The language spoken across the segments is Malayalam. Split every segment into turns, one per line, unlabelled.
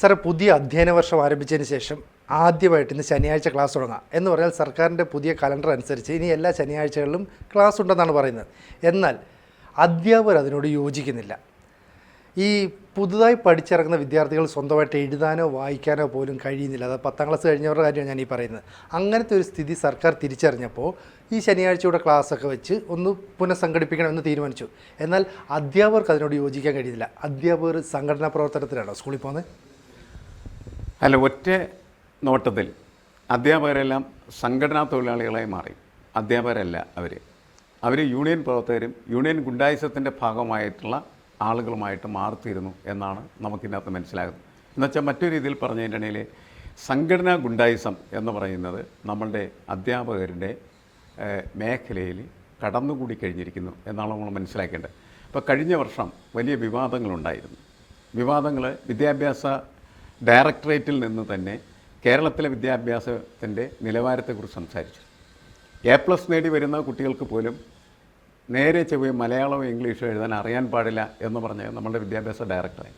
സാറേ പുതിയ അധ്യയന വർഷം ആരംഭിച്ചതിന് ശേഷം ആദ്യമായിട്ട് ഇന്ന് ശനിയാഴ്ച ക്ലാസ് തുടങ്ങാം. എന്ന് പറഞ്ഞാൽ സർക്കാരിന്റെ പുതിയ കലണ്ടർ അനുസരിച്ച് ഇനി എല്ലാ ശനിയാഴ്ചകളിലും ക്ലാസ് ഉണ്ടെന്നാണ് പറയുന്നത്. എന്നാൽ അധ്യാപകർ അതിനോട് യോജിക്കുന്നില്ല. ഈ പുതുതായി പഠിച്ചിറങ്ങുന്ന വിദ്യാർത്ഥികൾ സ്വന്തമായിട്ട് എഴുതാനോ വായിക്കാനോ പോലും കഴിയുന്നില്ല. അത് പത്താം ക്ലാസ് കഴിഞ്ഞവരുടെ കാര്യമാണ് ഞാൻ ഈ പറയുന്നത്. അങ്ങനത്തെ ഒരു സ്ഥിതി സർക്കാർ തിരിച്ചറിഞ്ഞപ്പോൾ ഈ ശനിയാഴ്ചയുടെ ക്ലാസ്സൊക്കെ വെച്ച് ഒന്ന് പുനഃസംഘടിപ്പിക്കണമെന്ന് തീരുമാനിച്ചു. എന്നാൽ അധ്യാപകർക്ക് അതിനോട് യോജിക്കാൻ കഴിയുന്നില്ല. അധ്യാപകർ സംഘടനാ പ്രവർത്തനത്തിലാണോ സ്കൂളിൽ പോകുന്നത്?
അല്ല ഒറ്റ നോട്ടത്തിൽ അധ്യാപകരെല്ലാം സംഘടനാ തൊഴിലാളികളായി മാറി. അധ്യാപകരല്ല അവർ അവർ യൂണിയൻ പ്രവർത്തകരും യൂണിയൻ ഗുണ്ടായുസത്തിന്റെ ഭാഗമായിട്ടുള്ള ആളുകളുമായിട്ട് മാറിത്തീരുന്നു എന്നാണ് നമുക്കിതിനകത്ത് മനസ്സിലാകുന്നത്. എന്നുവെച്ചാൽ മറ്റൊരു രീതിയിൽ പറഞ്ഞതിന്റെ ഇടയിൽ സംഘടനാ ഗുണ്ടായുസം എന്ന് പറയുന്നത് നമ്മളുടെ അധ്യാപകരുടെ മേഖലയിൽ കടന്നുകൂടി കഴിഞ്ഞിരിക്കുന്നു എന്നാണ് നമ്മൾ മനസ്സിലാക്കേണ്ടത്. അപ്പോൾ കഴിഞ്ഞ വർഷം വലിയ വിവാദങ്ങളുണ്ടായിരുന്നു. വിവാദങ്ങൾ വിദ്യാഭ്യാസ ഡയറക്ടറേറ്റിൽ നിന്ന് തന്നെ കേരളത്തിലെ വിദ്യാഭ്യാസത്തിന്റെ നിലവാരത്തെക്കുറിച്ച് സംസാരിച്ചു. എ പ്ലസ് നേടി വരുന്ന കുട്ടികൾക്ക് പോലും നേരെ ചെവ്വയും മലയാളവും ഇംഗ്ലീഷും എഴുതാൻ അറിയാൻ പാടില്ല എന്ന് പറഞ്ഞ നമ്മുടെ വിദ്യാഭ്യാസ ഡയറക്ടറെ.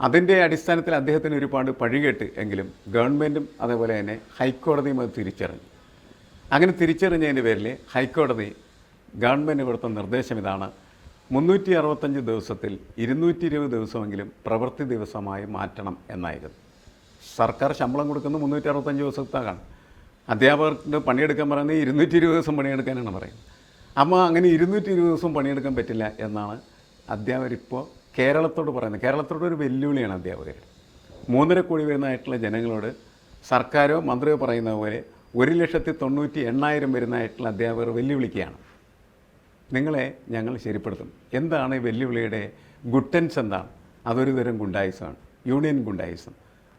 അതിന്റെ അടിസ്ഥാനത്തിൽ അദ്ദേഹത്തിന് ഒരുപാട് പഴികേട്ട് എങ്കിലും ഗവൺമെന്റും അതേപോലെ തന്നെ ഹൈക്കോടതിയും അത് തിരിച്ചറിഞ്ഞു. അങ്ങനെ തിരിച്ചറിഞ്ഞതിന്റെ പേരിൽ ഹൈക്കോടതി ഗവൺമെന്റ് കൊടുത്ത നിർദ്ദേശം ഇതാണ്. മുന്നൂറ്റി അറുപത്തഞ്ച് ദിവസത്തിൽ ഇരുന്നൂറ്റി ഇരുപത് ദിവസമെങ്കിലും പ്രവൃത്തി ദിവസമായി മാറ്റണം എന്നായിരുന്നു. സർക്കാർ ശമ്പളം കൊടുക്കുന്നത് മുന്നൂറ്റി അറുപത്തഞ്ച് ദിവസത്തേക്കാണ്. അധ്യാപകർക്ക് പണിയെടുക്കാൻ പറയുന്നത് ഇരുന്നൂറ്റി ഇരുപത് ദിവസം പണിയെടുക്കാനാണ് പറയുന്നത്. അപ്പോൾ അങ്ങനെ ഇരുന്നൂറ്റി ഇരുപത് ദിവസം പണിയെടുക്കാൻ പറ്റില്ല എന്നാണ് അധ്യാപകരിപ്പോൾ കേരളത്തോട് പറയുന്നത്. കേരളത്തോട് ഒരു വെല്ലുവിളിയാണ് അധ്യാപകർ. മൂന്നര കോടി വരുന്നതായിട്ടുള്ള ജനങ്ങളോട് സർക്കാരോ മന്ത്രിയോ പറയുന്ന പോലെ ഒരു ലക്ഷത്തി തൊണ്ണൂറ്റി എണ്ണായിരം വരുന്നതായിട്ടുള്ള അധ്യാപകർ വെല്ലുവിളിക്കുകയാണ്. നിങ്ങളെ ഞങ്ങൾ ശരിപ്പെടുത്തും. എന്താണ് വെല്ലുവിളിയുടെ ഗുട്ടൻസ് എന്താണ്? അതൊരു തരം ഗുണ്ടായുസമാണ്. യൂണിയൻ ഗുണ്ടായുസം.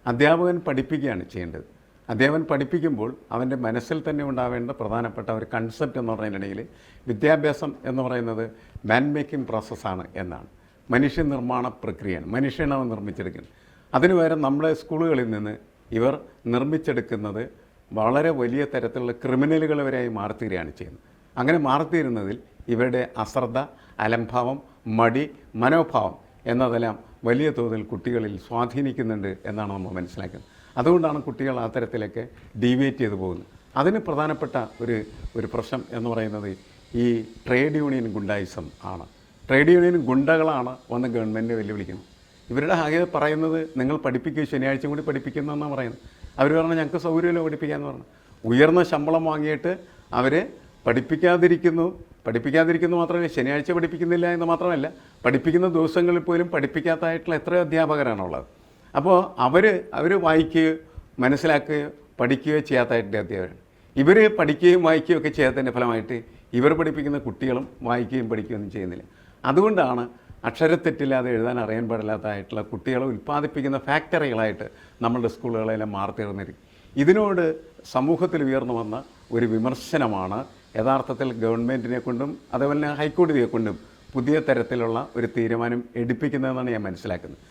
അധ്യാപകൻ പഠിപ്പിക്കുകയാണ് ചെയ്യേണ്ടത്. അധ്യാപകൻ പഠിപ്പിക്കുമ്പോൾ അവന്റെ മനസ്സിൽ തന്നെ ഉണ്ടാവേണ്ട പ്രധാനപ്പെട്ട ഒരു കൺസെപ്റ്റ് എന്ന് പറയുന്നിടയിൽ വിദ്യാഭ്യാസം എന്ന് പറയുന്നത് മാൻ മേക്കിംഗ് പ്രോസസ്സാണ് എന്നാണ്. മനുഷ്യ നിർമ്മാണ പ്രക്രിയയാണ്. മനുഷ്യനെ അവൻ നിർമ്മിച്ചെടുക്കുന്നത്. അതിനു പകരം നമ്മുടെ സ്കൂളുകളിൽ നിന്ന് ഇവർ നിർമ്മിച്ചെടുക്കുന്നത് വളരെ വലിയ തരത്തിലുള്ള ക്രിമിനലുകൾ വരെയായി മാറിത്തീരുകയാണ് ചെയ്യുന്നത്. അങ്ങനെ മാറിത്തീരുന്നതിൽ ഇവരുടെ അശ്രദ്ധ അലംഭാവം മടി മനോഭാവം എന്നതെല്ലാം വലിയ തോതിൽ കുട്ടികളിൽ സ്വാധീനിക്കുന്നുണ്ട് എന്നാണ് നമ്മൾ മനസ്സിലാക്കുന്നത്. അതുകൊണ്ടാണ് കുട്ടികൾ ആ തരത്തിലൊക്കെ ഡീവിയേറ്റ് ചെയ്തു പോകുന്നത്. അതിന് പ്രധാനപ്പെട്ട ഒരു ഒരു പ്രശ്നം എന്ന് പറയുന്നത് ഈ ട്രേഡ് യൂണിയൻ ഗുണ്ടായിസം ആണ്. ട്രേഡ് യൂണിയൻ ഗുണ്ടകളാണ് വന്ന് ഗവൺമെന്റ് വെല്ലുവിളിക്കുന്നത്. ഇവരുടെ ആകെ പറയുന്നത് നിങ്ങൾ പഠിപ്പിക്കുക ശനിയാഴ്ച കൂടി പഠിപ്പിക്കുന്നതെന്നാണ് പറയുന്നത്. അവർ പറഞ്ഞു ഞങ്ങൾക്ക് സൗകര്യമില്ല പഠിപ്പിക്കാമെന്ന് പറഞ്ഞു. ഉയർന്ന ശമ്പളം വാങ്ങിയിട്ട് അവർ പഠിപ്പിക്കാതിരിക്കുന്നു. പഠിപ്പിക്കാതിരിക്കുന്നു മാത്രമല്ല ശനിയാഴ്ച പഠിപ്പിക്കുന്നില്ല എന്ന് മാത്രമല്ല പഠിപ്പിക്കുന്ന ദിവസങ്ങളിൽ പോലും പഠിപ്പിക്കാത്തതായിട്ടുള്ള എത്രയോ അധ്യാപകരാണുള്ളത്. അപ്പോൾ അവർ അവർ വായിക്കുകയോ മനസ്സിലാക്കുകയോ പഠിക്കുകയോ ചെയ്യാത്തതായിട്ട് അധ്യാപകരാണ്. ഇവർ പഠിക്കുകയും വായിക്കുകയും ഒക്കെ ചെയ്യാത്തതിന്റെ ഫലമായിട്ട് ഇവർ പഠിപ്പിക്കുന്ന കുട്ടികളും വായിക്കുകയും പഠിക്കുകയൊന്നും ചെയ്യുന്നില്ല. അതുകൊണ്ടാണ് അക്ഷരത്തെറ്റില്ലാതെ എഴുതാൻ അറിയാൻ പാടില്ലാത്തതായിട്ടുള്ള കുട്ടികളെ ഉൽപ്പാദിപ്പിക്കുന്ന ഫാക്ടറികളായിട്ട് നമ്മളുടെ സ്കൂളുകളെല്ലാം മാറി തീർന്നിരിക്കും ഇതിനോട് സമൂഹത്തിൽ ഉയർന്നു വന്ന ഒരു വിമർശനമാണ് യഥാർത്ഥത്തിൽ ഗവൺമെന്റിനെ കൊണ്ടും അതേപോലെ തന്നെ ഹൈക്കോടതിയെ കൊണ്ടും പുതിയ തരത്തിലുള്ള ഒരു തീരുമാനം എടുപ്പിക്കുന്നതെന്നാണ് ഞാൻ മനസ്സിലാക്കുന്നത്.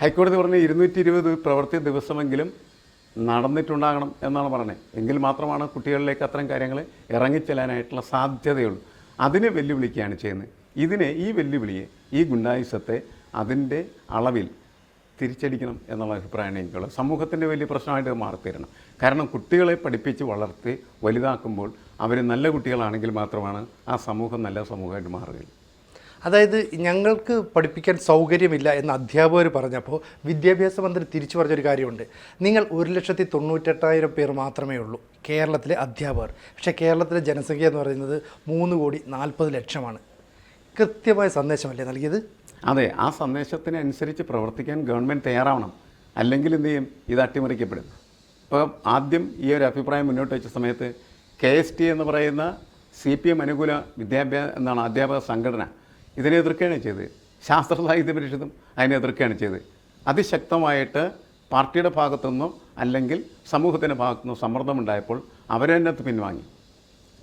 ഹൈക്കോടതി പറഞ്ഞ ഇരുന്നൂറ്റി ഇരുപത് പ്രവൃത്തി ദിവസമെങ്കിലും നടന്നിട്ടുണ്ടാകണം എന്നാണ് പറഞ്ഞത് എങ്കിൽ മാത്രമാണ് കുട്ടികളിലേക്ക് അത്തരം കാര്യങ്ങൾ ഇറങ്ങിച്ചെല്ലാനായിട്ടുള്ള സാധ്യതയുള്ളൂ. അതിനെ വെല്ലുവിളിക്കുകയാണ് ചെയ്യുന്നത്. ഇതിനെ ഈ വെല്ലുവിളിയെ ഈ ഗുണ്ടായുസത്തെ അതിന്റെ അളവിൽ തിരിച്ചടിക്കണം എന്നുള്ള അഭിപ്രായമാണ് എനിക്കുള്ളത്. സമൂഹത്തിന്റെ വലിയ പ്രശ്നമായിട്ട് മാറിത്തരണം. കാരണം കുട്ടികളെ പഠിപ്പിച്ച് വളർത്തി വലുതാക്കുമ്പോൾ അവർ നല്ല കുട്ടികളാണെങ്കിൽ മാത്രമാണ് ആ സമൂഹം നല്ല സമൂഹമായിട്ട് മാറുകയുള്ളൂ.
അതായത് ഞങ്ങൾക്ക് പഠിപ്പിക്കാൻ സൗകര്യമില്ല എന്ന് അധ്യാപകർ പറഞ്ഞപ്പോൾ വിദ്യാഭ്യാസ മന്ത്രി തിരിച്ചു പറഞ്ഞൊരു കാര്യമുണ്ട്. നിങ്ങൾ ഒരു ലക്ഷത്തി തൊണ്ണൂറ്റെട്ടായിരം പേർ മാത്രമേ ഉള്ളൂ കേരളത്തിലെ അധ്യാപകർ. പക്ഷേ കേരളത്തിലെ ജനസംഖ്യ എന്ന് പറയുന്നത് മൂന്ന് കോടി നാൽപ്പത് ലക്ഷമാണ്. കൃത്യമായ സന്ദേശമല്ലേ നൽകിയത്?
അതെ ആ സന്ദേശത്തിനനുസരിച്ച് പ്രവർത്തിക്കാൻ ഗവൺമെന്റ് തയ്യാറാവണം. അല്ലെങ്കിൽ എന്ത് ചെയ്യും? ഇത് അട്ടിമറിക്കപ്പെടും. ഇപ്പോൾ ആദ്യം ഈ ഒരു അഭിപ്രായം മുന്നോട്ട് വെച്ച സമയത്ത് കെ എസ് ടി എന്ന് പറയുന്ന സി പി എം അനുകൂല വിദ്യാഭ്യാസ എന്താണ് അധ്യാപക സംഘടന ഇതിനെ എതിർക്കുകയാണ് ചെയ്തത്. ശാസ്ത്ര സാഹിത്യ പരിഷത്തും അതിനെ എതിർക്കുകയാണ് ചെയ്തത്. അതിശക്തമായിട്ട് പാർട്ടിയുടെ ഭാഗത്തുനിന്നോ അല്ലെങ്കിൽ സമൂഹത്തിന്റെ ഭാഗത്തുനിന്നോ സമ്മർദ്ദമുണ്ടായപ്പോൾ അവരതിനകത്ത് പിൻവാങ്ങി.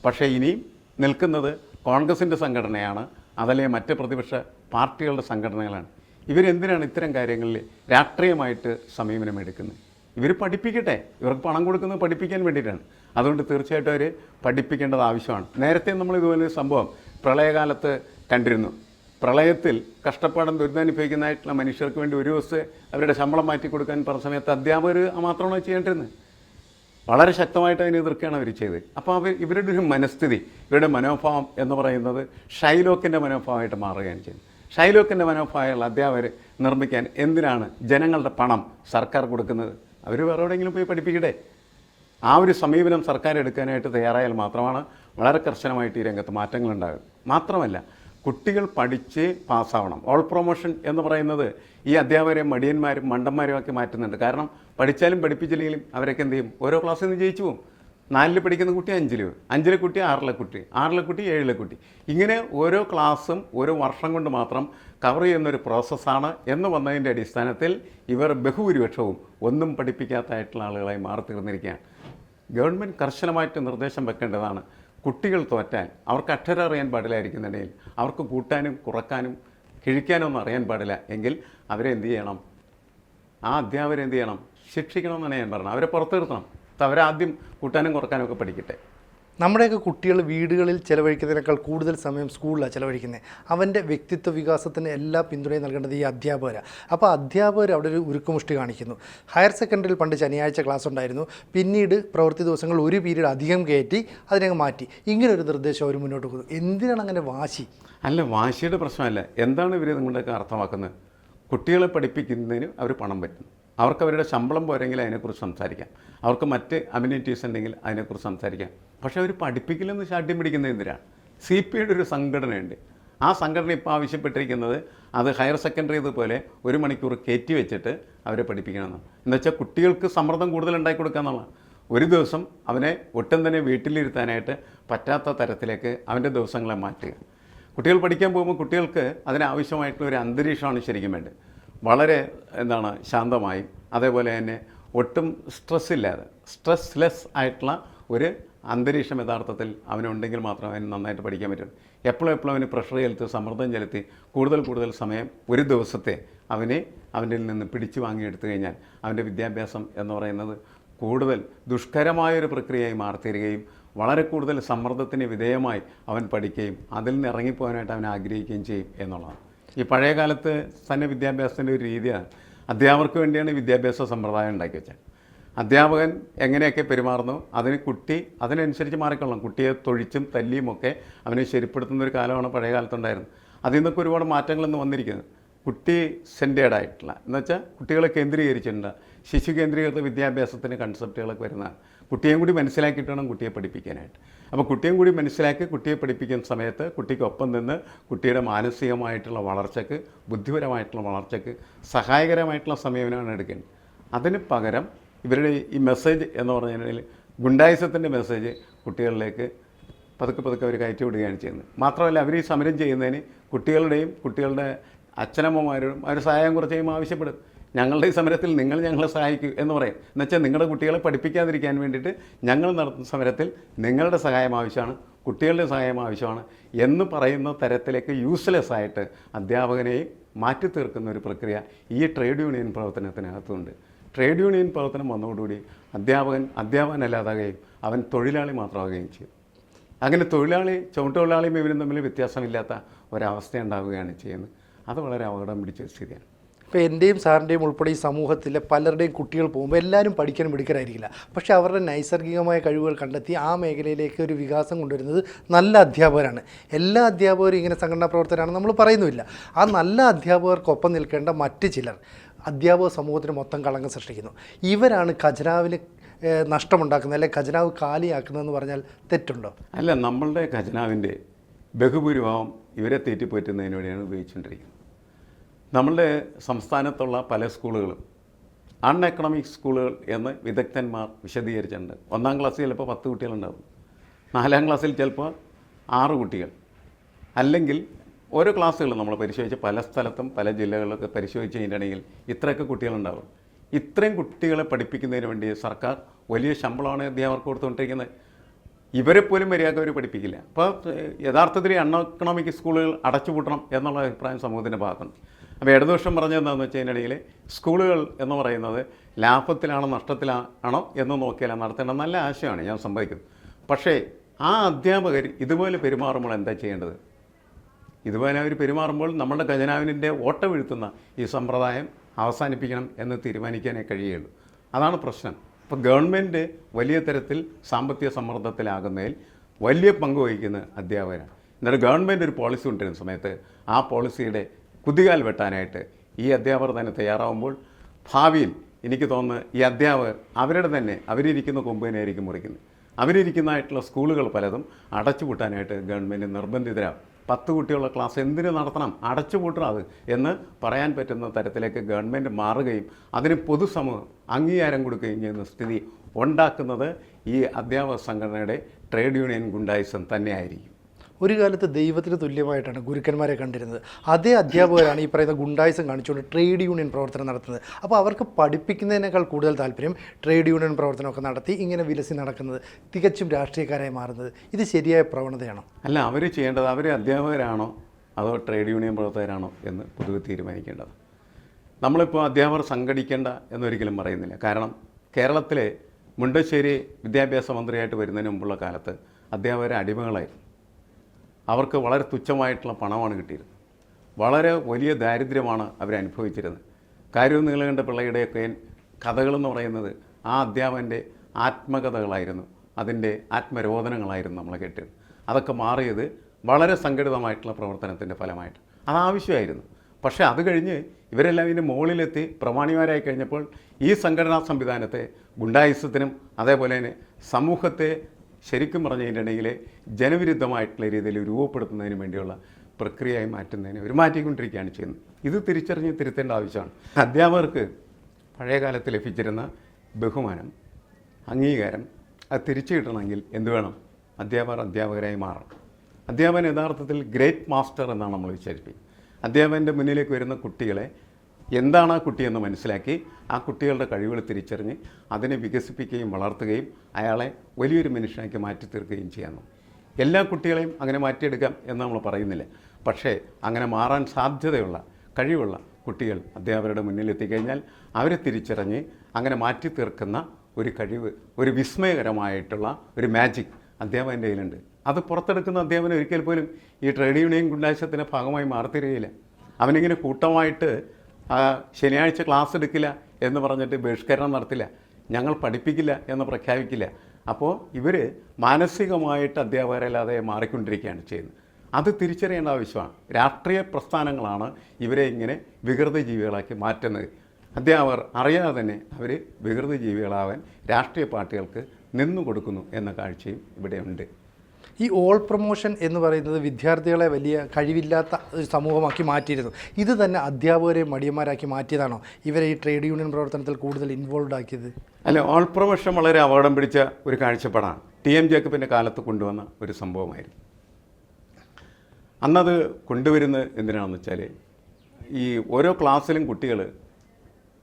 പക്ഷേ ഇനിയും നിൽക്കുന്നത് കോൺഗ്രസിന്റെ സംഘടനയാണ് അതല്ലേ മറ്റ് പ്രതിപക്ഷ പാർട്ടികളുടെ സംഘടനകളാണ്. ഇവരെന്തിനാണ് ഇത്തരം കാര്യങ്ങളിൽ രാഷ്ട്രീയമായിട്ട് സമീപനം എടുക്കുന്നത് ഇവർ പഠിപ്പിക്കട്ടെ. ഇവർക്ക് പണം കൊടുക്കുന്നത് പഠിപ്പിക്കാൻ വേണ്ടിയിട്ടാണ്. അതുകൊണ്ട് തീർച്ചയായിട്ടും അവർ പഠിപ്പിക്കേണ്ടത് ആവശ്യമാണ്. നേരത്തെ നമ്മൾ ഇതുപോലെ സംഭവം പ്രളയകാലത്ത് കണ്ടിരുന്നു. പ്രളയത്തിൽ കഷ്ടപ്പാടും ദുരിതാനുഭവിക്കുന്നതായിട്ടുള്ള മനുഷ്യർക്ക് വേണ്ടി ഒരു ദിവസം അവരുടെ ശമ്പളം മാറ്റി കൊടുക്കാൻ പറഞ്ഞ സമയത്ത് അധ്യാപകർ മാത്രമാണ് ചെയ്യേണ്ടിരുന്നത്. വളരെ ശക്തമായിട്ട് അതിനെ എതിർക്കുകയാണ് അവർ ചെയ്തത്. അപ്പോൾ അവർ ഇവരുടെ ഒരു മനസ്ഥിതി ഇവരുടെ മനോഭാവം എന്ന് പറയുന്നത് ഷൈലോക്കിന്റെ മനോഭാവമായിട്ട് മാറുകയാണ് ചെയ്യുന്നത്. ഷൈലോക്കിന്റെ മനോഭാവമുള്ള അധ്യാപകർ നിർമ്മിക്കാൻ എന്തിനാണ് ജനങ്ങളുടെ പണം സർക്കാർ കൊടുക്കുന്നത്? അവർ വേറെ എവിടെയെങ്കിലും പോയി പഠിപ്പിക്കട്ടെ? ആ ഒരു സമീപനം സർക്കാർ എടുക്കാനായിട്ട് തയ്യാറായാൽ മാത്രമാണ് വളരെ കർശനമായിട്ട് ഈ രംഗത്ത് മാറ്റങ്ങൾ ഉണ്ടാകുക മാത്രമല്ല കുട്ടികൾ പഠിച്ച് പാസ്സാവണം. ഓൾ പ്രൊമോഷൻ എന്ന് പറയുന്നത് ഈ അധ്യാപകരെ മടിയന്മാരും മണ്ടന്മാരും ആക്കി മാറ്റുന്നുണ്ട്. കാരണം പഠിച്ചാലും പഠിപ്പിച്ചില്ലെങ്കിലും അവരൊക്കെ എന്ത് ചെയ്യും? ഓരോ ക്ലാസ്സിൽ നിന്ന് ജയിച്ചു പോകും നാലിൽ പഠിക്കുന്ന കുട്ടി അഞ്ചിൽ അഞ്ചിലെ കുട്ടി ആറിലെ കുട്ടി ആറിലെ കുട്ടി ഏഴിലെ കുട്ടി. ഇങ്ങനെ ഓരോ ക്ലാസ്സും ഓരോ വർഷം കൊണ്ട് മാത്രം കവർ ചെയ്യുന്നൊരു പ്രോസസ്സാണ് എന്ന് വന്നതിന്റെ അടിസ്ഥാനത്തിൽ ഇവർ ബഹുഭൂരിപക്ഷവും ഒന്നും പഠിപ്പിക്കാത്തതായിട്ടുള്ള ആളുകളായി മാറി തീർന്നിരിക്കുകയാണ് ഗവൺമെന്റ് കർശനമായിട്ട് നിർദ്ദേശം വെക്കേണ്ടതാണ്. കുട്ടികൾ തോറ്റാൽ അവർക്ക് അക്ഷരം അറിയാൻ പാടില്ലായിരിക്കുന്നുണ്ടെങ്കിൽ അവർക്ക് കൂട്ടാനും കുറക്കാനും കിഴിക്കാനൊന്നും അറിയാൻ പാടില്ല എങ്കിൽ അവരെ എന്ത് ചെയ്യണം? ആ അധ്യാപകരെ എന്ത് ചെയ്യണം? ശിക്ഷിക്കണം എന്നാണ് ഞാൻ പറഞ്ഞത്. അവരെ പുറത്തു നിർത്തണം അവരെ ആദ്യം കൂട്ടാനും കുറക്കാനും ഒക്കെ പഠിക്കട്ടെ.
നമ്മുടെയൊക്കെ കുട്ടികൾ വീടുകളിൽ ചിലവഴിക്കുന്നതിനേക്കാൾ കൂടുതൽ സമയം സ്കൂളിലാണ് ചിലവഴിക്കുന്നത് അവന്റെ വ്യക്തിത്വ വികാസത്തിന് എല്ലാ പിന്തുണയും നൽകേണ്ടത് ഈ അധ്യാപകരാണ് അപ്പോൾ അധ്യാപകർ അവിടെ ഒരു ഉരുക്കുമുഷ്ടി കാണിക്കുന്നു. ഹയർ സെക്കൻഡറിയിൽ പണ്ട് ശനിയാഴ്ച ക്ലാസ് ഉണ്ടായിരുന്നു. പിന്നീട് പ്രവൃത്തി ദിവസങ്ങൾ ഒരു പീരീഡ് അധികം കയറ്റി അതിനങ്ങ് മാറ്റി. ഇങ്ങനെ ഒരു നിർദ്ദേശം അവർ മുന്നോട്ട് കൊടുക്കും എന്തിനാണ് അങ്ങനെ വാശി?
അല്ല വാശിയുടെ പ്രശ്നമല്ല. എന്താണ് ഇവർ നിങ്ങളുടെയൊക്കെ അർത്ഥമാക്കുന്നത്? കുട്ടികളെ പഠിപ്പിക്കുന്നതിന് അവർ പണം പറ്റും അവർക്ക് അവരുടെ ശമ്പളം പോരെങ്കിൽ അതിനെക്കുറിച്ച് സംസാരിക്കാം. അവർക്ക് മറ്റ് അമ്യൂണിറ്റീസ് ഉണ്ടെങ്കിൽ അതിനെക്കുറിച്ച് സംസാരിക്കാം. പക്ഷേ അവർ പഠിപ്പിക്കില്ലെന്ന് ശാഠ്യം പിടിക്കുന്നത് എന്തിനാണ്? സി പി ഐയുടെ ഒരു സംഘടനയുണ്ട്. ആ സംഘടന ഇപ്പോൾ ആവശ്യപ്പെട്ടിരിക്കുന്നത് അത് ഹയർ സെക്കൻഡറി ഇതുപോലെ ഒരു മണിക്കൂർ കയറ്റി വെച്ചിട്ട് അവരെ പഠിപ്പിക്കണമെന്നാണ്. എന്നുവെച്ചാൽ കുട്ടികൾക്ക് സമ്മർദ്ദം കൂടുതൽ ഉണ്ടാക്കി കൊടുക്കുക എന്നുള്ളതാണ്. ഒരു ദിവസം അവനെ ഒട്ടും തന്നെ വീട്ടിലിരുത്താനായിട്ട് പറ്റാത്ത തരത്തിലേക്ക് അവന്റെ ദിവസങ്ങളെ മാറ്റുക. കുട്ടികൾ പഠിക്കാൻ പോകുമ്പോൾ കുട്ടികൾക്ക് അതിനാവശ്യമായിട്ടുള്ള ഒരു അന്തരീക്ഷമാണ് ശരിക്കും വേണ്ടത്. വളരെ എന്താണ് ശാന്തമായി അതേപോലെ തന്നെ ഒട്ടും സ്ട്രെസ് ഇല്ലാതെ സ്ട്രെസ്ലെസ് ആയിട്ടുള്ള ഒരു അന്തരീക്ഷം യഥാർത്ഥത്തിൽ അവനുണ്ടെങ്കിൽ മാത്രമേ അവന് നന്നായിട്ട് പഠിക്കാൻ പറ്റും. എപ്പോഴും എപ്പോഴും അവന് പ്രഷർ ചെലുത്തി സമ്മർദ്ദം ചെലുത്തി കൂടുതൽ കൂടുതൽ സമയം ഒരു ദിവസത്തെ അവനെ അവന്റെ നിന്ന് പിടിച്ചു വാങ്ങിയെടുത്തു കഴിഞ്ഞാൽ അവന്റെ വിദ്യാഭ്യാസം എന്ന് പറയുന്നത് കൂടുതൽ ദുഷ്കരമായൊരു പ്രക്രിയയായി മാറിത്തീരുകയും വളരെ കൂടുതൽ സമ്മർദ്ദത്തിന് വിധേയമായി അവൻ പഠിക്കുകയും അതിൽ നിന്ന് ഇറങ്ങിപ്പോകാനായിട്ട് അവൻ ആഗ്രഹിക്കുകയും ചെയ്യും എന്നുള്ളതാണ്. ഈ പഴയ കാലത്ത് തന്നെ വിദ്യാഭ്യാസത്തിന്റെ ഒരു രീതിയാണ് അധ്യാപകർക്ക് വേണ്ടിയാണ് വിദ്യാഭ്യാസ സമ്പ്രദായം ഉണ്ടാക്കി വെച്ചത്. അധ്യാപകൻ എങ്ങനെയൊക്കെ പെരുമാറുന്നു അതിന് കുട്ടി അതിനനുസരിച്ച് മാറിക്കൊള്ളണം. കുട്ടിയെ തൊഴിച്ചും തല്ലിയും ഒക്കെ അവനെ ശരിപ്പെടുത്തുന്ന ഒരു കാലമാണ് പഴയ കാലത്തുണ്ടായിരുന്നത്. അതിൽ നിന്നൊക്കെ ഒരുപാട് മാറ്റങ്ങൾ ഇന്ന് വന്നിരിക്കുന്നത്. കുട്ടി സെന്റേഡ് ആയിട്ടുള്ള എന്നുവെച്ചാൽ കുട്ടികളെ കേന്ദ്രീകരിച്ചിട്ടുണ്ട്. ശിശു കേന്ദ്രീകൃത വിദ്യാഭ്യാസത്തിന്റെ കൺസെപ്റ്റുകളൊക്കെ വരുന്നതാണ്. കുട്ടിയെയും കൂടി മനസ്സിലാക്കിയിട്ട് വേണം കുട്ടിയെ പഠിപ്പിക്കാനായിട്ട്. അപ്പോൾ കുട്ടിയും കൂടി മനസ്സിലാക്കി കുട്ടിയെ പഠിപ്പിക്കുന്ന സമയത്ത് കുട്ടിക്കൊപ്പം നിന്ന് കുട്ടിയുടെ മാനസികമായിട്ടുള്ള വളർച്ചയ്ക്ക് ബുദ്ധിപരമായിട്ടുള്ള വളർച്ചയ്ക്ക് സഹായകരമായിട്ടുള്ള സമീപനമാണ് എടുക്കേണ്ടത്. അതിന് പകരം ഇവരുടെ ഈ മെസ്സേജ് എന്ന് പറഞ്ഞു കഴിഞ്ഞാൽ ഗുണ്ടായുസത്തിന്റെ മെസ്സേജ് കുട്ടികളിലേക്ക് പതുക്കെ പതുക്കെ അവർ കയറ്റി വിടുകയാണ് ചെയ്യുന്നത്. മാത്രമല്ല അവർ ഈ സമരം ചെയ്യുന്നതിന് കുട്ടികളുടെയും കുട്ടികളുടെ അച്ഛനമ്മമാരോടും അവർ സഹായം കുറച്ചേയും ആവശ്യപ്പെടും. ഞങ്ങളുടെ ഈ സമരത്തിൽ നിങ്ങൾ ഞങ്ങളെ സഹായിക്കൂ എന്ന് പറയും. എന്നുവെച്ചാൽ നിങ്ങളുടെ കുട്ടികളെ പഠിപ്പിക്കാതിരിക്കാൻ വേണ്ടിയിട്ട് ഞങ്ങൾ നടത്തുന്ന സമരത്തിൽ നിങ്ങളുടെ സഹായം ആവശ്യമാണ് കുട്ടികളുടെ സഹായം ആവശ്യമാണ് എന്ന് പറയുന്ന തരത്തിലേക്ക് യൂസ്ലെസ് ആയിട്ട് അധ്യാപകനെയും മാറ്റി തീർക്കുന്ന ഒരു പ്രക്രിയ ഈ ട്രേഡ് യൂണിയൻ പ്രവർത്തനത്തിനകത്തുണ്ട്. ട്രേഡ് യൂണിയൻ പ്രവർത്തനം വന്നതോടുകൂടി അധ്യാപകൻ അധ്യാപകനല്ലാതാകുകയും അവൻ തൊഴിലാളി മാത്രമാകുകയും ചെയ്തു അങ്ങനെ തൊഴിലാളി ചുമട്ടുതൊഴിലാളിയും ഇവരും തമ്മിൽ വ്യത്യാസമില്ലാത്ത ഒരവസ്ഥ ഉണ്ടാവുകയാണ് ചെയ്യുന്നത്. അത് വളരെ അപകടം പിടിച്ച സ്ഥിതിയാണ്.
ഇപ്പോൾ എന്റെയും സാറിന്റെയും ഉൾപ്പെടെ ഈ സമൂഹത്തിലെ പലരുടെയും കുട്ടികൾ പോകുമ്പോൾ എല്ലാവരും പഠിക്കാൻ മിടുക്കരായിരിക്കില്ല. പക്ഷേ അവരുടെ നൈസർഗികമായ കഴിവുകൾ കണ്ടെത്തി ആ മേഖലയിലേക്ക് ഒരു വികാസം കൊണ്ടുവരുന്നത് നല്ല അധ്യാപകരാണ്. എല്ലാ അധ്യാപകരും ഇങ്ങനെ സംഘടനാ പ്രവർത്തകരാണ് നമ്മൾ പറയുന്നുമില്ല. ആ നല്ല അധ്യാപകർക്കൊപ്പം നിൽക്കേണ്ട മറ്റ് ചിലർ അധ്യാപക സമൂഹത്തിന് മൊത്തം കളങ്കം സൃഷ്ടിക്കുന്നു. ഇവരാണ് ഖജനാവിന് നഷ്ടമുണ്ടാക്കുന്നത് അല്ലെങ്കിൽ ഖജനാവ് കാലിയാക്കുന്നതെന്ന് പറഞ്ഞാൽ തെറ്റുണ്ടോ?
അല്ല നമ്മളുടെ ഖജനാവിന്റെ ബഹുഭൂരിഭാവം ഇവരെ തെറ്റിപ്പറ്റുന്നതിന് വേണ്ടിയാണ് ഉപയോഗിച്ചുകൊണ്ടിരിക്കുന്നത്. നമ്മളുടെ സംസ്ഥാനത്തുള്ള പല സ്കൂളുകളും അൺ എക്കണോമിക് സ്കൂളുകൾ എന്ന് വിദഗ്ധന്മാർ വിശദീകരിച്ചിട്ടുണ്ട്. ഒന്നാം ക്ലാസ്സിൽ ചിലപ്പോൾ പത്ത് കുട്ടികളുണ്ടാവും. നാലാം ക്ലാസ്സിൽ ചിലപ്പോൾ ആറ് കുട്ടികൾ. അല്ലെങ്കിൽ ഓരോ ക്ലാസ്സുകൾ നമ്മൾ പരിശോധിച്ച് പല സ്ഥലത്തും പല ജില്ലകളിലൊക്കെ പരിശോധിച്ച് കഴിഞ്ഞിട്ടുണ്ടെങ്കിൽ ഇത്രയൊക്കെ കുട്ടികളുണ്ടാവും. ഇത്രയും കുട്ടികളെ പഠിപ്പിക്കുന്നതിന് വേണ്ടി സർക്കാർ വലിയ ശമ്പളമാണ് അധ്യാപകർക്ക് കൊടുത്തുകൊണ്ടിരിക്കുന്നത്. ഇവരെ പോലും മര്യാദ അവർ പഠിപ്പിക്കില്ല. അപ്പോൾ യഥാർത്ഥത്തിൽ അൺ എക്കണോമിക് സ്കൂളുകൾ അടച്ചുപൂട്ടണം എന്നുള്ള അഭിപ്രായം സമൂഹത്തിന്റെ ഭാഗത്തുണ്ട്. അപ്പോൾ ഇടതുപക്ഷം പറഞ്ഞതെന്താണെന്ന് വെച്ച് കഴിഞ്ഞാൽ സ്കൂളുകൾ എന്ന് പറയുന്നത് ലാഭത്തിലാണോ നഷ്ടത്തിലാണോ എന്ന് നോക്കിയാൽ നടത്തേണ്ട നല്ല ആശയമാണ് ഞാൻ സംഭവിക്കുന്നത് പക്ഷേ ആ അധ്യാപകർ ഇതുപോലെ പെരുമാറുമ്പോൾ എന്താ ചെയ്യേണ്ടത്? ഇതുപോലെ അവർ പെരുമാറുമ്പോൾ നമ്മുടെ ഓട്ടം വീഴ്ത്തുന്ന ഈ സമ്പ്രദായം അവസാനിപ്പിക്കണം എന്ന് തീരുമാനിക്കാനേ കഴിയുള്ളൂ അതാണ് പ്രശ്നം. ഇപ്പോൾ ഗവൺമെന്റ് വലിയ തരത്തിൽ സാമ്പത്തിക സമ്മർദ്ദത്തിലാകുന്നതിൽ വലിയ പങ്ക് വഹിക്കുന്ന അധ്യാപകരാണ്. എന്നിട്ട് ഗവൺമെന്റ് ഒരു പോളിസി കൊണ്ടുവരുന്ന സമയത്ത് ആ പോളിസിയുടെ കുതികാൽ വെട്ടാനായിട്ട് ഈ അധ്യാപകർ തന്നെ തയ്യാറാവുമ്പോൾ ഭാവിയിൽ എനിക്ക് തോന്നുന്നു ഈ അധ്യാപകർ അവരുടെ തന്നെ അവരിരിക്കുന്ന കൊമ്പിനായിരിക്കും മുറിക്കുന്നത്. അവരിരിക്കുന്നതായിട്ടുള്ള സ്കൂളുകൾ പലതും അടച്ചുപൂട്ടാനായിട്ട് ഗവൺമെന്റ് നിർബന്ധിതരാകും പത്ത് കുട്ടികളുടെ ക്ലാസ് എന്തിനു നടത്തണം? അടച്ചുപൂട്ടണം അത് എന്ന് പറയാൻ പറ്റുന്ന തരത്തിലേക്ക് ഗവൺമെന്റ് മാറുകയും അതിന് പൊതുസമൂഹം അംഗീകാരം കൊടുക്കുകയും ചെയ്യുന്ന സ്ഥിതി ഉണ്ടാക്കുന്നത് ഈ അധ്യാപക സംഘടനയുടെ ട്രേഡ് യൂണിയൻ ഗുണ്ടായിസം തന്നെയായിരിക്കും.
ഒരു കാലത്ത് ദൈവത്തിന് തുല്യമായിട്ടാണ് ഗുരുക്കന്മാരെ കണ്ടിരുന്നത്. അതേ അധ്യാപകരാണ് ഈ പറയുന്ന ഗുണ്ടായിസം കാണിച്ചുകൊണ്ട് ട്രേഡ് യൂണിയൻ പ്രവർത്തനം നടത്തുന്നത്. അപ്പോൾ അവർക്ക് പഠിപ്പിക്കുന്നതിനേക്കാൾ കൂടുതൽ താല്പര്യം ട്രേഡ് യൂണിയൻ പ്രവർത്തനമൊക്കെ നടത്തി ഇങ്ങനെ വിലസി നടക്കുന്നത് തികച്ചും രാഷ്ട്രീയക്കാരായി മാറുന്നത്. ഇത് ശരിയായ പ്രവണതയാണോ?
അല്ല അവർ ചെയ്യേണ്ടത് അവർ അധ്യാപകരാണോ അതോ ട്രേഡ് യൂണിയൻ പ്രവർത്തകരാണോ എന്ന് പൊതുവെ തീരുമാനിക്കേണ്ടത്. നമ്മളിപ്പോൾ അധ്യാപകർ സംഘടിക്കേണ്ട എന്നൊരിക്കലും പറയുന്നില്ല. കാരണം കേരളത്തിലെ മുണ്ടശ്ശേരി വിദ്യാഭ്യാസ മന്ത്രിയായിട്ട് വരുന്നതിന് മുമ്പുള്ള കാലത്ത് അധ്യാപകരെ അടിമകളായിരുന്നു അവർക്ക് വളരെ തുച്ഛമായിട്ടുള്ള പണമാണ് കിട്ടിയിരുന്നത്. വളരെ വലിയ ദാരിദ്ര്യമാണ് അവർ അനുഭവിച്ചിരുന്നത്. കാര്യവും നീളകണ്ഠ പിള്ളയുടെയൊക്കെ കഥകളെന്ന് പറയുന്നത് ആ അധ്യാപന്റെ ആത്മകഥകളായിരുന്നു. അതിന്റെ ആത്മരോധനങ്ങളായിരുന്നു നമ്മൾ കേട്ടത്. അതൊക്കെ മാറിയത് വളരെ സംഘടിതമായിട്ടുള്ള പ്രവർത്തനത്തിന്റെ ഫലമായിട്ട്. അത് ആവശ്യമായിരുന്നു. പക്ഷേ അത് കഴിഞ്ഞ് ഇവരെല്ലാം ഇതിന്റെ മുകളിലെത്തി പ്രമാണിമാരായി കഴിഞ്ഞപ്പോൾ ഈ സംഘടനാ സംവിധാനത്തെ ഗുണ്ടായുസത്തിനും അതേപോലെ തന്നെ സമൂഹത്തെ ശരിക്കും പറഞ്ഞതിനിടയിൽ ജനവിരുദ്ധമായിട്ടുള്ള രീതിയിൽ രൂപപ്പെടുത്തുന്നതിന് വേണ്ടിയുള്ള പ്രക്രിയയായി മാറ്റുന്നതിന് അവർ മാറ്റിക്കൊണ്ടിരിക്കുകയാണ് ചെയ്യുന്നത്. ഇത് തിരിച്ചറിഞ്ഞ് തിരുത്തേണ്ട ആവശ്യമാണ്. അധ്യാപകർക്ക് പഴയ കാലത്ത് ലഭിച്ചിരുന്ന ബഹുമാനം അംഗീകാരം അത് തിരിച്ചു കിട്ടണമെങ്കിൽ എന്ത് വേണം? അധ്യാപകർ അധ്യാപകരായി മാറണം. അധ്യാപകൻ യഥാർത്ഥത്തിൽ ഗ്രേറ്റ് മാസ്റ്റർ എന്നാണ് നമ്മൾ വിചാരിപ്പിക്കുന്നത് അധ്യാപകന്റെ മുന്നിലേക്ക് വരുന്ന കുട്ടികളെ എന്താണ് ആ കുട്ടിയെന്ന് മനസ്സിലാക്കി ആ കുട്ടികളുടെ കഴിവുകൾ തിരിച്ചറിഞ്ഞ് അതിനെ വികസിപ്പിക്കുകയും വളർത്തുകയും അയാളെ വലിയൊരു മനുഷ്യനാക്കി മാറ്റി തീർക്കുകയും ചെയ്യുന്നു. എല്ലാ കുട്ടികളെയും അങ്ങനെ മാറ്റിയെടുക്കാം എന്ന് നമ്മൾ പറയുന്നില്ല. പക്ഷേ അങ്ങനെ മാറാൻ സാധ്യതയുള്ള കഴിവുള്ള കുട്ടികൾ അധ്യാപകരുടെ മുന്നിലെത്തിക്കഴിഞ്ഞാൽ അവരെ തിരിച്ചറിഞ്ഞ് അങ്ങനെ മാറ്റി തീർക്കുന്ന ഒരു കഴിവ് ഒരു വിസ്മയകരമായിട്ടുള്ള ഒരു മാജിക് അധ്യാപകന്റെ കയ്യിലുണ്ട്. അത് പുറത്തെടുക്കുന്ന അധ്യാപകൻ ഒരിക്കൽ പോലും ഈ ട്രേഡ് യൂണിയൻ ഗുണ്ടാശത്തിന്റെ ഭാഗമായി മാറിത്തരികയില്ല അവനിങ്ങനെ കൂട്ടമായിട്ട് ശനിയാഴ്ച ക്ലാസ് എടുക്കില്ല എന്ന് പറഞ്ഞിട്ട് ബഹിഷ്കരണം നടത്തില്ല. ഞങ്ങൾ പഠിപ്പിക്കില്ല എന്ന് പ്രഖ്യാപിക്കില്ല. അപ്പോൾ ഇവർ മാനസികമായിട്ട് അധ്യാപകരല്ലാതെ മാറിക്കൊണ്ടിരിക്കുകയാണ് ചെയ്യുന്നത്. അത് തിരിച്ചറിയേണ്ട ആവശ്യമാണ്. രാഷ്ട്രീയ പ്രസ്ഥാനങ്ങളാണ് ഇവരെ ഇങ്ങനെ വികൃത ജീവികളാക്കി മാറ്റുന്നത്. അധ്യാപകർ അറിയാതെ തന്നെ അവർ വികൃത ജീവികളാവാൻ രാഷ്ട്രീയ പാർട്ടികൾക്ക് നിന്നു കൊടുക്കുന്നു എന്ന കാഴ്ചയും ഇവിടെയുണ്ട്
ഈ ഓൾ പ്രൊമോഷൻ എന്ന് പറയുന്നത് വിദ്യാർത്ഥികളെ വലിയ കഴിവില്ലാത്ത ഒരു സമൂഹമാക്കി മാറ്റിയിരുന്നു. ഇത് തന്നെ അധ്യാപകരെ മടിയന്മാരാക്കി മാറ്റിയതാണോ? ഇവരെ ഈ ട്രേഡ് യൂണിയൻ പ്രവർത്തനത്തിൽ കൂടുതൽ ഇൻവോൾവ് ആക്കിയത്?
അല്ല ഓൾ പ്രൊമോഷൻ വളരെ അപകടം പിടിച്ച ഒരു കാഴ്ചപ്പാടാണ്. ടി എം ജേക്കബിന്റെ കാലത്ത് കൊണ്ടുവന്ന ഒരു സംഭവമായിരുന്നു. അന്നത് കൊണ്ടുവരുന്നത് എന്തിനാണെന്ന് വെച്ചാൽ ഈ ഓരോ ക്ലാസ്സിലും കുട്ടികൾ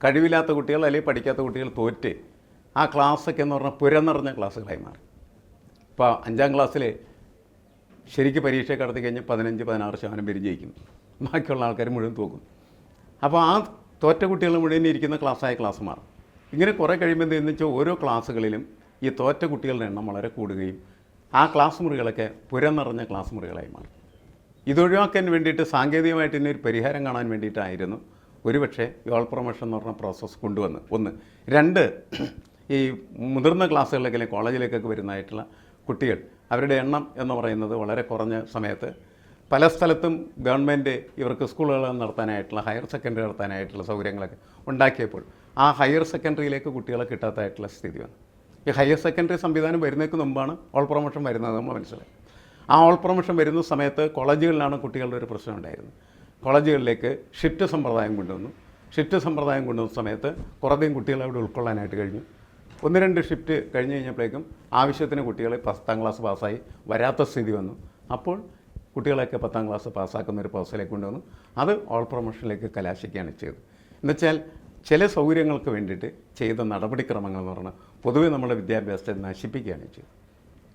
കഴിവില്ലാത്ത കുട്ടികൾ അല്ലെങ്കിൽ പഠിക്കാത്ത കുട്ടികൾ തോറ്റ് ആ ക്ലാസ്സൊക്കെ എന്ന് പറഞ്ഞാൽ പുരനിറഞ്ഞ ക്ലാസ്സുകളായി മാറി. ഇപ്പോൾ അഞ്ചാം ക്ലാസ്സിൽ ശരിക്ക് പരീക്ഷ കടത്തി കഴിഞ്ഞാൽ പതിനഞ്ച് പതിനാറ് ശതമാനം പേര് ജയിക്കും. ബാക്കിയുള്ള ആൾക്കാർ മുഴുവൻ തോക്കും. അപ്പോൾ ആ തോറ്റ കുട്ടികൾ മുഴുവൻ ഇരിക്കുന്ന ക്ലാസ്സായ ക്ലാസ് മാറും ഇങ്ങനെ കുറേ കഴിയുമ്പോൾ എന്തെന്ന് വെച്ചാൽ ഓരോ ക്ലാസ്സുകളിലും ഈ തോറ്റ കുട്ടികളുടെ എണ്ണം വളരെ കൂടുകയും ആ ക്ലാസ് മുറികളൊക്കെ പുരം നിറഞ്ഞ ക്ലാസ് മുറികളായി മാറി. ഇതൊഴിവാക്കാൻ വേണ്ടിയിട്ട് സാങ്കേതികമായിട്ട് ഇതിനൊരു പരിഹാരം കാണാൻ വേണ്ടിയിട്ടായിരുന്നു ഒരുപക്ഷെ യോൾ പ്രൊമോഷൻ എന്ന് പറഞ്ഞ പ്രോസസ്സ് കൊണ്ടുവന്ന് ഒന്ന്. രണ്ട് ഈ മുതിർന്ന ക്ലാസ്സുകളിലേക്ക് കോളേജിലേക്കൊക്കെ വരുന്നതായിട്ടുള്ള കുട്ടികൾ അവരുടെ എണ്ണം എന്ന് പറയുന്നത് വളരെ കുറഞ്ഞ സമയത്ത് പല സ്ഥലത്തും ഗവൺമെന്റ് ഇവർക്ക് സ്കൂളുകൾ നടത്താനായിട്ടുള്ള ഹയർ സെക്കൻഡറി നടത്താനായിട്ടുള്ള സൗകര്യങ്ങളൊക്കെ ഉണ്ടാക്കിയപ്പോൾ ആ ഹയർ സെക്കൻഡറിയിലേക്ക് കുട്ടികളെ കിട്ടാത്തതായിട്ടുള്ള സ്ഥിതി വന്നു. ഈ ഹയർ സെക്കൻഡറി സംവിധാനം വരുന്നതിന് മുമ്പാണ് ഓൾ പ്രൊമോഷൻ വരുന്നത് നമ്മൾ മനസ്സിലായി. ആ ഓൾ പ്രൊമോഷൻ വരുന്ന സമയത്ത് കോളേജുകളിലാണ് കുട്ടികളുടെ ഒരു പ്രശ്നം ഉണ്ടായിരുന്നത്. കോളേജുകളിലേക്ക് ഷിഫ്റ്റ് സമ്പ്രദായം കൊണ്ടുവന്നു. ഷിഫ്റ്റ് സമ്പ്രദായം കൊണ്ടുവന്ന സമയത്ത് കുറേയധികം കുട്ടികളെ അവിടെ ഉൾക്കൊള്ളാനായിട്ട് കഴിഞ്ഞു. ഒന്ന് രണ്ട് ഷിഫ്റ്റ് കഴിഞ്ഞ് കഴിഞ്ഞപ്പോഴേക്കും ആവശ്യത്തിന് കുട്ടികളെ പത്താം ക്ലാസ് പാസ്സായി വരാത്ത സ്ഥിതി വന്നു. അപ്പോൾ കുട്ടികളെയൊക്കെ പത്താം ക്ലാസ് പാസ്സാക്കുന്ന ഒരു പ്രോസസ്സിലേക്ക് കൊണ്ടുവന്നു. അത് ഓൾ പ്രൊമോഷനിലേക്ക് കലാശിക്കുകയാണ് ചെയ്തത്. എന്നുവെച്ചാൽ ചില സൗകര്യങ്ങൾക്ക് വേണ്ടിയിട്ട് ചെയ്ത നടപടിക്രമങ്ങൾ എന്ന് പറഞ്ഞാൽ പൊതുവെ നമ്മുടെ വിദ്യാഭ്യാസത്തെ നശിപ്പിക്കുകയാണ് ചെയ്തത്.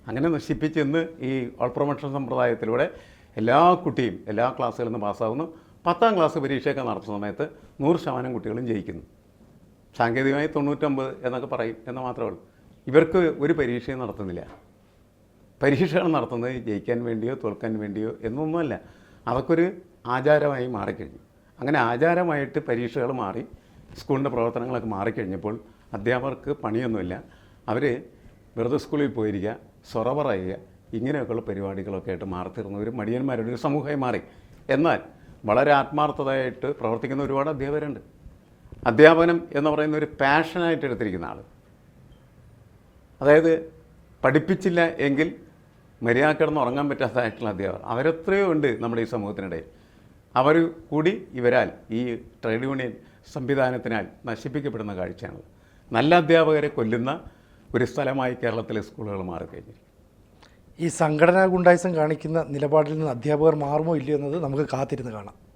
അങ്ങനെ നശിപ്പിച്ച് ഇന്ന് ഈ ഓൾ പ്രൊമോഷൻ സമ്പ്രദായത്തിലൂടെ എല്ലാ കുട്ടിയും എല്ലാ ക്ലാസ്സുകളിൽ നിന്ന് പാസ്സാകുന്നു പത്താം ക്ലാസ് പരീക്ഷയൊക്കെ നടത്തുന്ന സമയത്ത് നൂറ് ശതമാനം കുട്ടികളും ജയിക്കുന്നു. സാങ്കേതികമായി തൊണ്ണൂറ്റൊമ്പത് എന്നൊക്കെ പറയും എന്ന് മാത്രമേ ഉള്ളൂ. ഇവർക്ക് ഒരു പരീക്ഷയും നടത്തുന്നില്ല. പരീക്ഷകൾ നടത്തുന്നത് ജയിക്കാൻ വേണ്ടിയോ തോൽക്കാൻ വേണ്ടിയോ എന്നൊന്നുമല്ല. അതൊക്കെ ആചാരമായി മാറിക്കഴിഞ്ഞു. അങ്ങനെ ആചാരമായിട്ട് പരീക്ഷകൾ മാറി സ്കൂളിന്റെ പ്രവർത്തനങ്ങളൊക്കെ മാറിക്കഴിഞ്ഞപ്പോൾ അധ്യാപകർക്ക് പണിയൊന്നുമില്ല. അവർ വെറുതെ സ്കൂളിൽ പോയിരിക്കുക സൊറ പറയുക ഇങ്ങനെയൊക്കെയുള്ള പരിപാടികളൊക്കെ ആയിട്ട് മാറിത്തീർന്ന. ഒരു മടിയന്മാരുടെ ഒരു സമൂഹമായി മാറി. എന്നാൽ വളരെ ആത്മാർത്ഥതയായിട്ട് പ്രവർത്തിക്കുന്ന ഒരുപാട് അധ്യാപകരുണ്ട്. അധ്യാപനം എന്ന് പറയുന്ന ഒരു പാഷനായിട്ട് എടുത്തിരിക്കുന്ന ആൾ അതായത് പഠിപ്പിച്ചില്ല എങ്കിൽ മര്യാദ കിടന്ന് ഉറങ്ങാൻ പറ്റാത്തതായിട്ടുള്ള അധ്യാപകർ. അവരെത്രയോ ഉണ്ട് നമ്മുടെ ഈ സമൂഹത്തിനിടയിൽ. അവർ കൂടി ഇവരാൽ ഈ ട്രേഡ് യൂണിയൻ സംവിധാനത്തിനാൽ നശിപ്പിക്കപ്പെടുന്ന കാഴ്ചയാണത് നല്ല അധ്യാപകരെ കൊല്ലുന്ന ഒരു സ്ഥലമായി കേരളത്തിലെ സ്കൂളുകൾ മാറിക്കഴിഞ്ഞിരിക്കും
ഈ സംഘടനാ ഗുണ്ടായിസം കാണിക്കുന്ന നിലപാടിൽ നിന്ന് അധ്യാപകർ മാറുമോ ഇല്ലയോ എന്നത് നമുക്ക് കാത്തിരുന്ന് കാണാം.